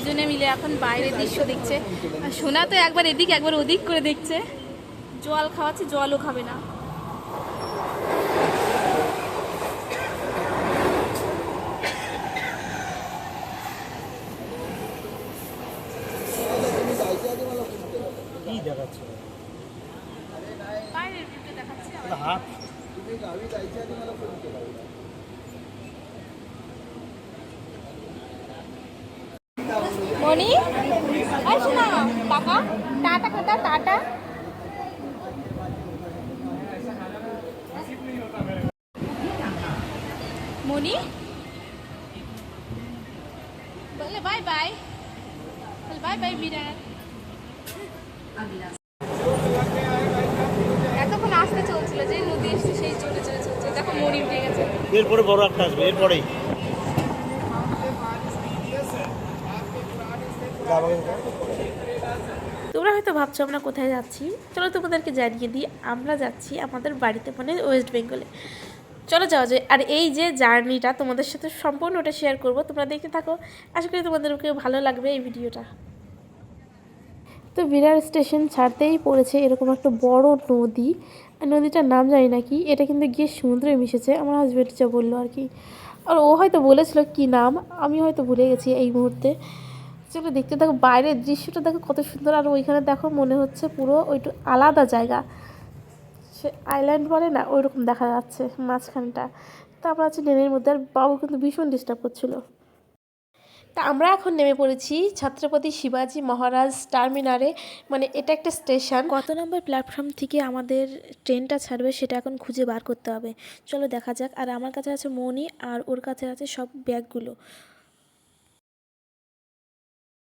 দুইজনে মিলে এখন বাইরের দৃশ্য দেখছে। আর সোনা তো একবার এদিক একবার ওদিক করে দেখছে। জল খাওয়াচ্ছে জলও খাবে না। কি দেখাচ্ছে? বাইরের ভিউটা দেখাচ্ছে আবার। হাত মনি এই শোনা টাকা টাটা খাতা টাটা। মনি বলে বাই বাই বলে বাই বাই বিরাট এতক্ষণ আসতে চলছিল যে নদী এসছে সেই চলে চলে চলছে। দেখো মনি উঠে গেছে। এরপরে বড় একটা আসবে, এরপরেই। তোমরা হয়তো ভাবছ আমরা কোথায় যাচ্ছি? চলো তোমাদেরকে জানিয়ে দিই, আমরা যাচ্ছি আমাদের বাড়িতে মানে ওয়েস্ট বেঙ্গলে চলো যাওয়া যায় আর এই যে জার্নিটা তোমাদের সাথে সম্পূর্ণ ওটা শেয়ার করব, তোমরা দেখতে থাকো। আশা করি তোমাদেরকে ভালো লাগবে এই ভিডিওটা। তো বিরার স্টেশন ছাড়তেই পড়েছে এরকম একটা বড় নদী। নদীটার নাম জানি না কি, এটা কিন্তু গিয়ে সমুদ্রে মিশেছে, আমার হাজব্যান্ড যা বলল আর কি। আর ও হয়তো বলেছিল কি নাম, আমি হয়তো ভুলে গেছি এই মুহূর্তে। চলো দেখতে দেখো বাইরের দৃশ্যটা দেখো কত সুন্দর, আর ওইখানে দেখো মনে হচ্ছে পুরো ওইটু আলাদা জায়গা। সে আইল্যান্ড বলে না ওই রকম দেখা যাচ্ছে মাঝখানটা। তা আমরা আছি ট্রেনের মধ্যে, আর বাবু কিন্তু ভীষণ ডিস্টার্ব করছিল। তা আমরা এখন নেমে পড়েছি ছত্রপতি শিবাজি মহারাজ টার্মিনারে মানে এটা একটা স্টেশন কত নম্বর প্ল্যাটফর্ম থেকে আমাদের ট্রেনটা ছাড়বে সেটা এখন খুঁজে বার করতে হবে। চলো দেখা যাক, আর আমার কাছে আছে মনি আর ওর কাছে আছে সব ব্যাগগুলো।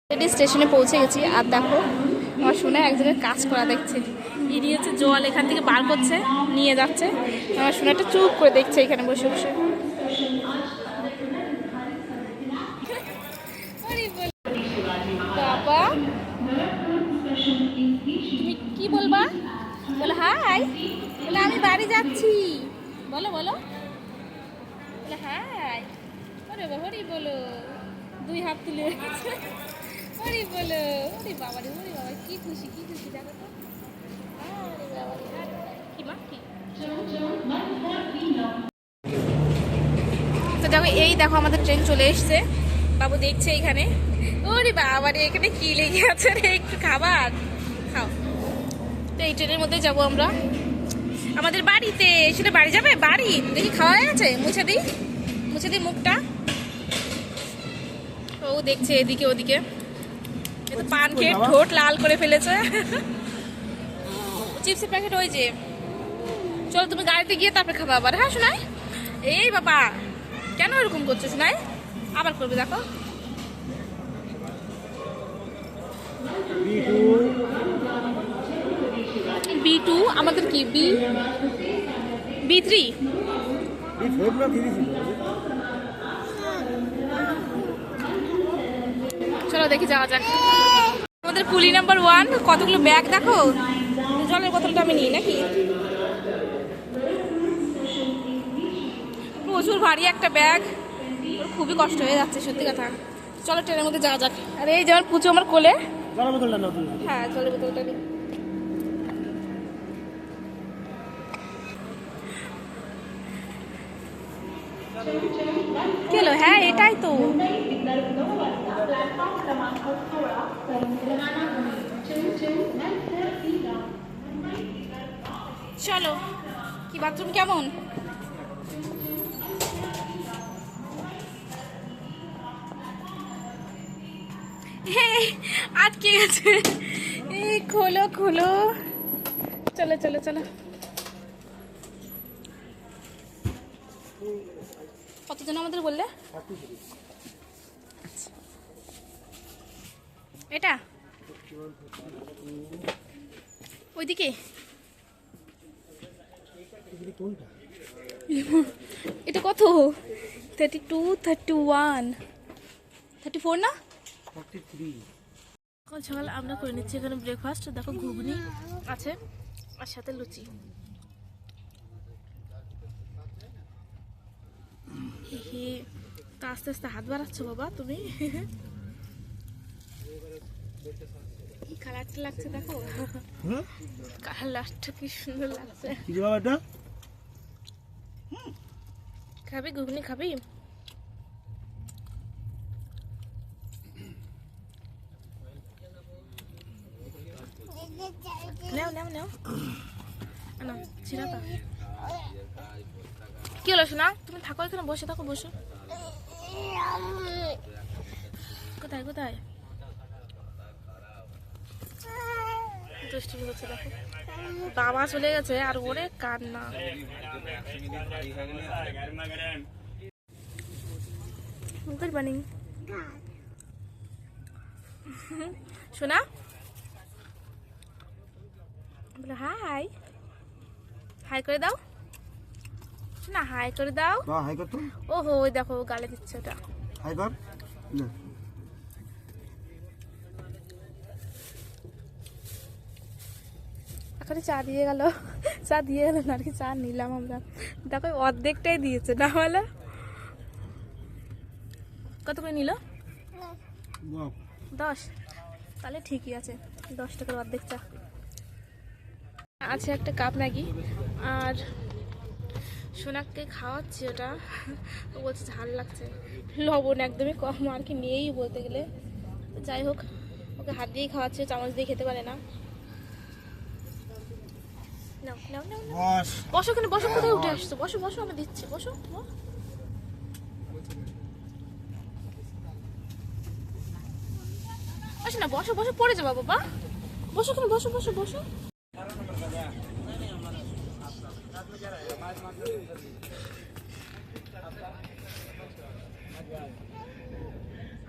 অলরেডি স্টেশনে পৌঁছে গেছি। আর দেখো, আমার শুনে একজনের কাজ করা দেখছে। ইনি হচ্ছে জল এখান থেকে বার করছে, নিয়ে যাচ্ছে। আমার শুনে একটা চুপ করে দেখছে এখানে বসে বসে। বাবা, তুমি কি বলবা? বলো, হাই। বলে, আমি বাড়ি যাচ্ছি। বলো বলো। বলে, হাই। বাবা, হরি বলো। দুই হাত তুলে ওরে বলো, ওরে বাবা রে, ওরে বাবা, কি খুশি কি খুশি, দেখো তো। তো দেখো, এই দেখো আমাদের ট্রেন চলে এসছে। বাবু দেখছে এখানে। ওরে বাবা রে, এখানে কি লেগে আছে রে? একটু খাবার? খাও। তো এই ট্রেনের মধ্যে যাব আমরা। আমাদের বাড়িতে সেটা বাড়ি যাবে? বাড়ি? দেখি খাওয়া গেছে? মুছে দিই। মুছে দিই মুখটা। ও দেখছে এদিকে, ওদিকে। পান খেয়ে ঠোঁট লাল করে ফেলেছে। চিপসের প্যাকেট ওই যে। চলো তুমি গাড়িতে গিয়ে তারপরে খাবা আবার হ্যাঁ শোনাই? এই বাবা, কেন এরকম করছ শোনাই? আবার করবে, দেখো। বি টু, আমাদের কি? B B three? চলো দেখি যাওয়া যাক। আমাদের পুলি নাম্বার ওয়ান কতগুলো ব্যাগ দেখো? জলের বোতলটা আমি নিই নাকি? প্রচুর ভারী একটা ব্যাগ খুবই কষ্ট হয়ে যাচ্ছে সত্যি কথা। চলো ট্রেনের মধ্যে যাওয়া যাক। আর এই যেমন পুচু আমার কোলে। জলের বোতলটা হ্যাঁ জলের বোতলটা নিই কি হলো হ্যাঁ এটাই তো। চলো, কি বাথরুম কেমন? আটকে গেছে। এই খোলো খোলো। চলো চলো চলো। কতজন আমাদের বললে? আচ্ছা। এটা? ওইদিকে? এটা কত? Thirty two thirty one thirty four না? সকাল সকাল আমরা করে নিচ্ছি এখানে ব্রেকফাস্ট দেখো ঘুগনি আছে, আর সাথে লুচি। হে তা আস্তে আস্তে হাত বাড়াচ্ছ বাবা তুমি। কি কালারটা লাগছে দেখো। হুম? কালারটা কি সুন্দর লাগছে। কি বাবা এটা? খাবি ঘুগনি খাবি? নাও নাও নাও। না ছিড়া দাও কি হলো শোনা তুমি থাকো এখানে, বসে থাকো, বসে। কোথায় কোথায়? দুষ্টুমি বাবা চলে গেছে, আর ওরে কান্না। গুড মর্নিং শোনা হাই। হাই করে দাও। শোনা হাই করে দাও। বাবা হাই কর তো। ওহো ওই দেখো গালে দিচ্ছে ওটা। হাই কর। না। এখন চা দিয়ে গেল। চা দিয়ে গেল না আর কি চা নিলাম আমরা। দেখো অর্ধেকটাই দিয়েছে না বলে? কত করে নিল? দশ। তাহলে ঠিকই আছে দশ টাকার অর্ধেক চা। আছে একটা কাপ ম্যাগি আর সোনাককে খাওয়াচ্ছি ওটা। ও বলছে ঝাল লাগছে। লবণ একদমই কম আর কি নেই বলতে গেলে। যাই হোক ওকে হাত দিয়েই খাওয়াচ্ছে চামচ দিয়ে খেতে পারে না। বস। ওখানে বসো কোথায় উঠে আসছো? বসো বসো আমি দিচ্ছি বসো বসো। না বসো বসো পড়ে যাব বাবা। বসো ওখানে বসো বসো বসো।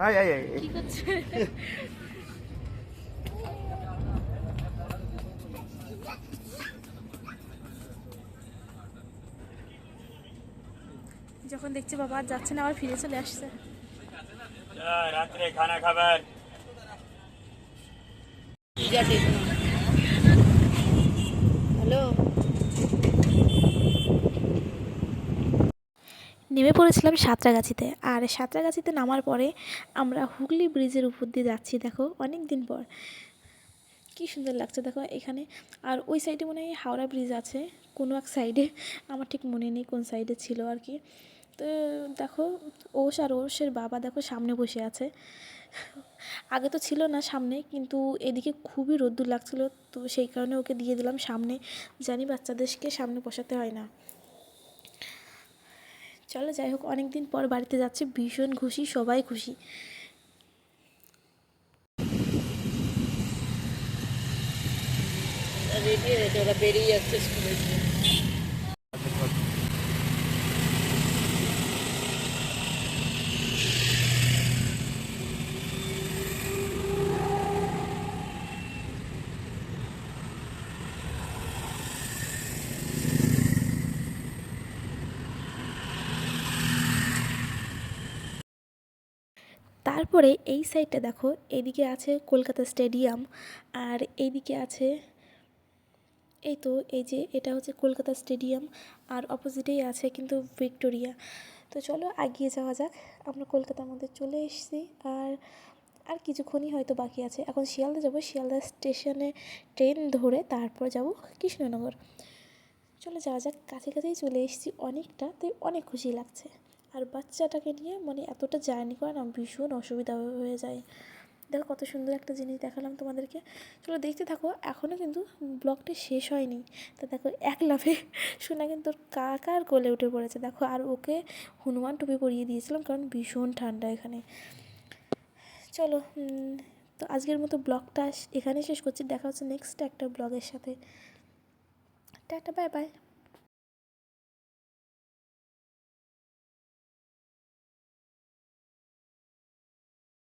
Hi hi hi. কি করছে? যখন দেখছে বাবা আর যাচ্ছে না আবার ফিরে চলে আসছে। রাত্রে খানা খাবার। নেমে পড়েছিলাম সাঁতরাগাছিতে। আর সাঁতরাগাছিতে নামার পরে আমরা হুগলি ব্রিজের উপর দিয়ে যাচ্ছি, দেখো অনেক দিন পর। কি সুন্দর লাগছে, দেখো, এখানে। আর ওই সাইডে মনে হয় হাওড়া ব্রিজ আছে, কোনো এক সাইডে। আমার ঠিক মনে নেই কোন সাইডে ছিল আর কি। তো দেখো ওষ আর ওষের বাবা দেখো সামনে বসে আছে। আগে তো ছিল না সামনে, কিন্তু এদিকে খুবই রোদ্দুর লাগছিল, তো সেই কারণে ওকে দিয়ে দিলাম সামনে। জানি বাচ্চাদেরকে সামনে বসাতে হয় না। চলো যাই হোক অনেকদিন পর বাড়িতে যাচ্ছে ভীষণ খুশি সবাই খুশি। তারপরে এই সাইডটা দেখো, এদিকে আছে কলকাতা স্টেডিয়াম আর এইদিকে আছে, এই তো এই যে এটা হচ্ছে কলকাতা স্টেডিয়াম আর অপোজিটেই আছে কিন্তু ভিক্টোরিয়া। তো চলো এগিয়ে যাওয়া যাক, আমরা কলকাতার মধ্যে চলে এসেছি আর আর কিছুক্ষণই হয়তো বাকি আছে। এখন শিয়ালদা যাব, শিয়ালদা স্টেশনে ট্রেন ধরে তারপর যাব কৃষ্ণনগর। চলে যাওয়া যাক, কাছে কাছেই চলে এসেছি অনেকটা, তাই অনেক খুশি লাগছে। আর বাচ্চাটাকে নিয়ে মানে এতটা জার্নি করা না, ভীষণ অসুবিধা হয়ে- যায়। দেখো কত সুন্দর একটা জিনিস দেখালাম তোমাদেরকে। চলো দেখতে থাকো এখনও কিন্তু ব্লগটা শেষ হয়নি। তা দেখো, এক লাফে শোনা কিন্তু কাকার কোলে উঠে পড়েছে। দেখো, আর ওকে হনুমান টুপি পরিয়ে দিয়েছিলাম কারণ ভীষণ ঠান্ডা এখানে। চলো তো আজকের মতো ব্লগটা এখানে শেষ করছি। দেখা হচ্ছে নেক্সট একটা ব্লগের সাথে। Tata bye bye